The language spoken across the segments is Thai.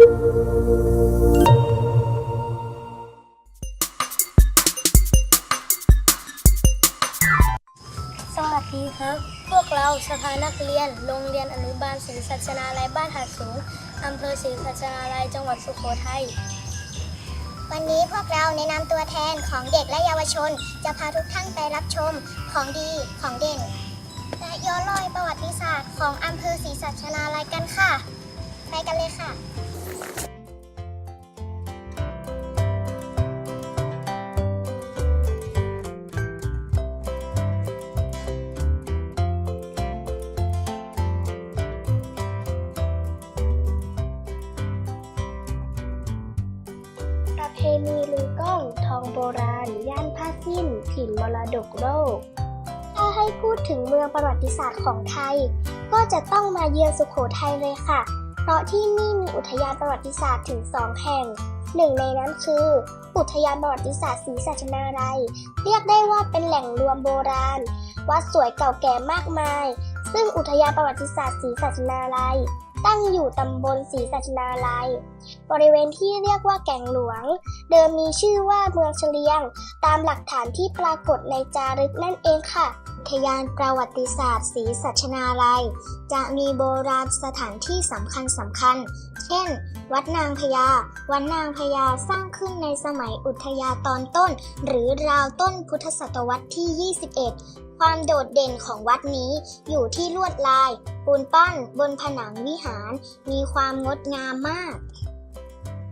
สวัสดีครับ พวกเราสภานักเรียน โรงเรียนอนุบาลศรีสัชนาลัยบ้านหาดสูง อำเภอศรีสัชนาลัยจังหวัดสุโขทัย วันนี้พวกเราในนามตัวแทนของเด็กและเยาวชน จะพาทุกท่านไปรับชมของดีของเด่น และย้อนรอยประวัติศาสตร์ของอำเภอศรีสัชนาลัยกันค่ะ ไปกันเลยค่ะ ประเพณีลือกล้องทองโบราณ ย่านผ้าสิ้น ถิ่นมรดกโลก ถ้าให้พูดถึงเมืองประวัติศาสตร์ของไทย ก็จะต้องมาเยือนสุโขทัยเลยค่ะ เพราะที่นี่มีอุทยานประวัติศาสตร์ถึงสองแห่ง หนึ่งในนั้นคือ อุทยานประวัติศาสตร์ศรีสัชนาลัย เรียกได้ว่าเป็นแหล่งรวมโบราณ วัดสวยเก่าแก่มากมาย ซึ่งอุทยานประวัติศาสตร์ศรีสัชนาลัย ตั้งอยู่ตำบลศรีสัชนาลัย บริเวณที่เรียกว่าแก่งหลวง เดิมมีชื่อว่าเมืองเฉลียง ตามหลักฐานที่ปรากฏในจารึกนั่นเองค่ะทยานประวัติศาสตร์ศรีสัชนาลัย จะมีโบราณสถานที่สำคัญสำคัญ เช่น วัดนางพญา วัดนางพญาสร้างขึ้นในสมัยอุทยาตอนต้น หรือราวต้นพุทธศตวรรษที่ 21 ความโดดเด่นของวัดนี้อยู่ที่ลวดลายปูนปั้นบนผนังวิหารมีความงดงามมาก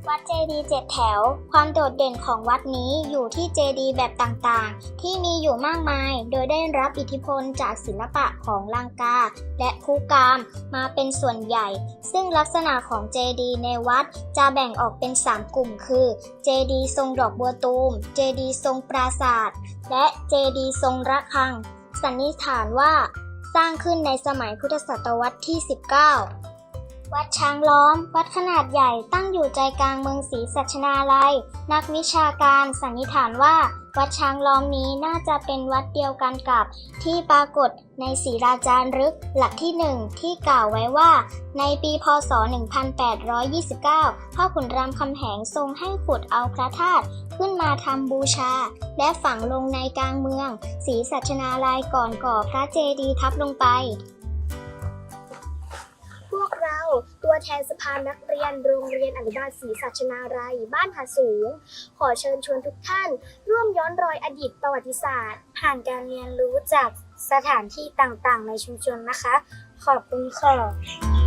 วัดเจดีย์เจ็ดแถว ความโดดเด่นของวัดนี้อยู่ที่เจดีย์แบบต่างๆ ที่มีอยู่มากมาย โดยได้รับอิทธิพลจากศิลปะของลังกา และภูกามมาเป็นส่วนใหญ่ ซึ่งลักษณะของเจดีย์ในวัดจะแบ่งออกเป็น 3 กลุ่ม คือ เจดีย์ทรงดอกบัวตูม เจดีย์ทรงปราศาสตร์และเจดีย์ทรงระฆัง สันนิษฐานว่า สร้างขึ้นในสมัยพุทธศตวรรษที่ 19 วัดช้างล้อม วัดขนาดใหญ่ตั้งอยู่ใจกลางเมืองศรีสัชนาลัย นักวิชาการสันนิษฐานว่า วัดช้างล้อมนี้น่าจะเป็นวัดเดียวกันกับที่ปรากฏในศรีราจารึกหลักที่หนึ่งที่กล่าวไว้ว่า ในปีพศ 1829 พ่อขุนรามคำแหงทรงให้ขุดเอาพระธาตุขึ้นมาทำบูชา และฝังลงในกลางเมืองศรีสัชนาลัยก่อนก่อพระเจดีย์ทับลงไป ตัวแทนสภานักเรียนโรงเรียนอนุบาลศรีสัชนาลัยบ้านหาสูง ขอเชิญชวนทุกท่าน ร่วมย้อนรอยอดีตประวัติศาสตร์ ผ่านการเรียนรู้จากสถานที่ต่างๆ ในชุมชนนะคะ ขอบคุณค่ะ